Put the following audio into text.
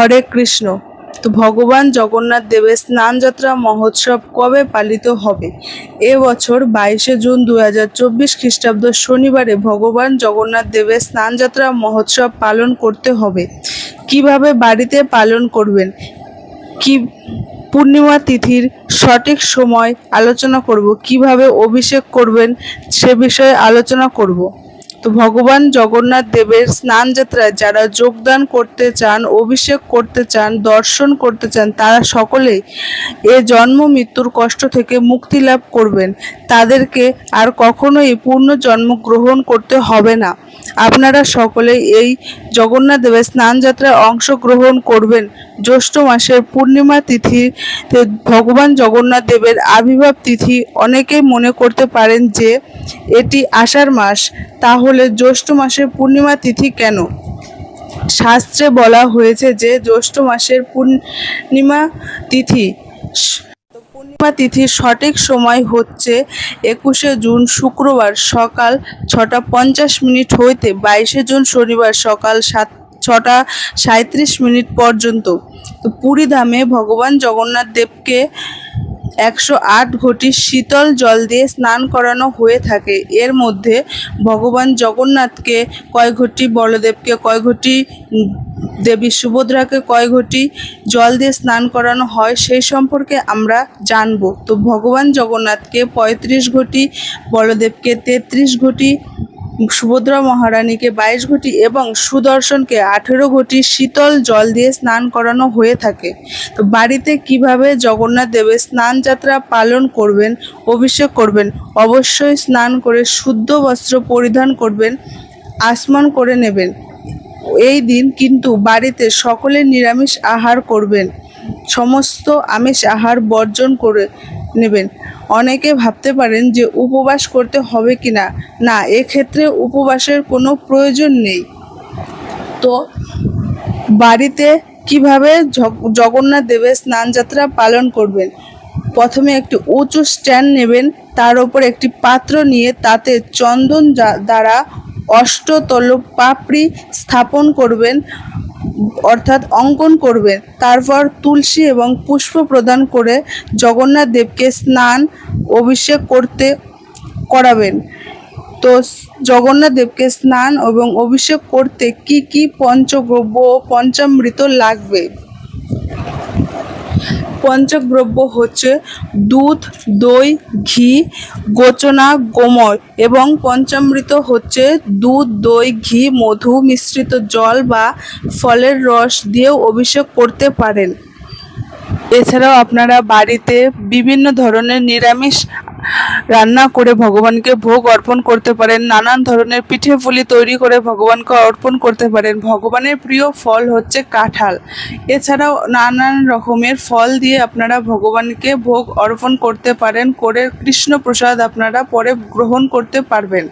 হরে কৃষ্ণ। তো ভগবান জগন্নাথ দেবের স্নানযাত্রা মহোৎসব কবে পালিত হবে? এ বছর বাইশে জুন দু হাজার চব্বিশ খ্রিস্টাব্দ শনিবারে ভগবান জগন্নাথ দেবের স্নানযাত্রা মহোৎসব পালন করতে হবে। কীভাবে বাড়িতে পালন করবেন? কি পূর্ণিমা তিথির সঠিক সময় আলোচনা করব? কীভাবে অভিষেক করবেন? সে বিষয়ে আলোচনা করব। তো ভগবান জগন্নাথ দেবের স্নান যাত্রায় যারা যোগদান করতে চান, অভিষেক করতে চান, দর্শন করতে চান, তারা সকলেই এ জন্ম মৃত্যুর কষ্ট থেকে মুক্তি লাভ করবেন। তাদেরকে আর কখনোই পূর্ণ জন্ম গ্রহণ করতে হবে না। আপনারা সকলেই এই জগন্নাথ দেবের স্নান যাত্রায় অংশগ্রহণ করবেন। জ্যৈষ্ঠ মাসের পূর্ণিমা তিথিতে ভগবান জগন্নাথ দেবের আবির্ভাব তিথি অনেকেই মনে করতে পারেন যে এটি আষাঢ় মাস। তাহলে জ্যৈষ্ঠ মাসের পূর্ণিমা তিথি কেন? শাস্ত্রে বলা হয়েছে যে জ্যৈষ্ঠ মাসের পূর্ণিমা তিথি পূর্ণিমা তিথির সঠিক সময় হচ্ছে একুশে জুন শুক্রবার সকাল ছটা পঞ্চাশ মিনিট হইতে বাইশে জুন শনিবার সকাল সাত ছটা সাঁত্রিশ মিনিট পর্যন্ত। তো পুরীধামে ভগবান জগন্নাথ দেবকে একশো আট ঘটি শীতল জল দিয়ে স্নান করানো হয়ে থাকে। এর মধ্যে ভগবান জগন্নাথকে কয় ঘটি, বলদেবকে কয় ঘটি, দেবী সুভদ্রাকে কয় ঘটি জল দিয়ে স্নান করানো হয় সেই সম্পর্কে আমরা জানব। তো ভগবান জগন্নাথকে পঁয়ত্রিশ ঘটি, বলদেবকে তেত্রিশ ঘটি সুভদ্রা মহারানীকে বাইশ ঘটি এবং সুদর্শনকে আঠেরো ঘটি শীতল জল দিয়ে স্নান করানো হয়ে থাকে। তো বাড়িতে কীভাবে জগন্নাথ দেবের স্নান যাত্রা পালন করবেন, অভিষেক করবেন, অবশ্যই স্নান করে শুদ্ধ বস্ত্র পরিধান করবেন, আসমান করে নেবেন। এই দিন কিন্তু বাড়িতে সকলে নিরামিষ আহার করবেন। সমস্ত আমিষ আহার বর্জন করে নেবেন। অনেকে ভাবতে পারেন যে উপবাস করতে হবে কি না না এক্ষেত্রে উপবাসের কোনো প্রয়োজন নেই। তো বাড়িতে কীভাবে জগ- জগন্নাথ দেবের স্নানযাত্রা পালন করবেন? প্রথমে একটি উঁচু স্ট্যান্ড নেবেন, তার উপর একটি পাত্র নিয়ে তাতে চন্দন দ্বারা অষ্টতল পাপড়ি স্থাপন করবেন। অর্থাৎ অঙ্কন করবেন তারপর তুলসী এবং পুষ্প প্রদান করে জগন্নাথ দেবকে স্নান, অভিষেক করতে করাবেন। তো জগন্নাথ দেবকে স্নান এবং অভিষেক করতে কি কি পঞ্চগ্রব্য পঞ্চামৃত লাগবে? পঞ্চদ্রব্য হচ্ছে দুধ, দই, ঘি, গোচনা, গোমর এবং পঞ্চামৃত হচ্ছে দুধ, দই, ঘি, মধু মিশ্রিত জল বা ফলের রস দিয়েও অভিষেক করতে পারেন। এছাড়াও আপনারা বাড়িতে বিভিন্ন ধরনের নিরামিষ রান্না করে ভগবানকে ভোগ অর্পণ করতে পারেন, নানান ধরনের পিঠে পুলি তৈরি করে ভগবানকে অর্পণ করতে পারেন। ভগবানের প্রিয় ফল হচ্ছে কাঁঠাল। এছাড়াও নানান রকমের ফল দিয়ে আপনারা ভগবানকে ভোগ অর্পণ করতে পারেন, করে কৃষ্ণ প্রসাদ আপনারা পরে গ্রহণ করতে পারবেন।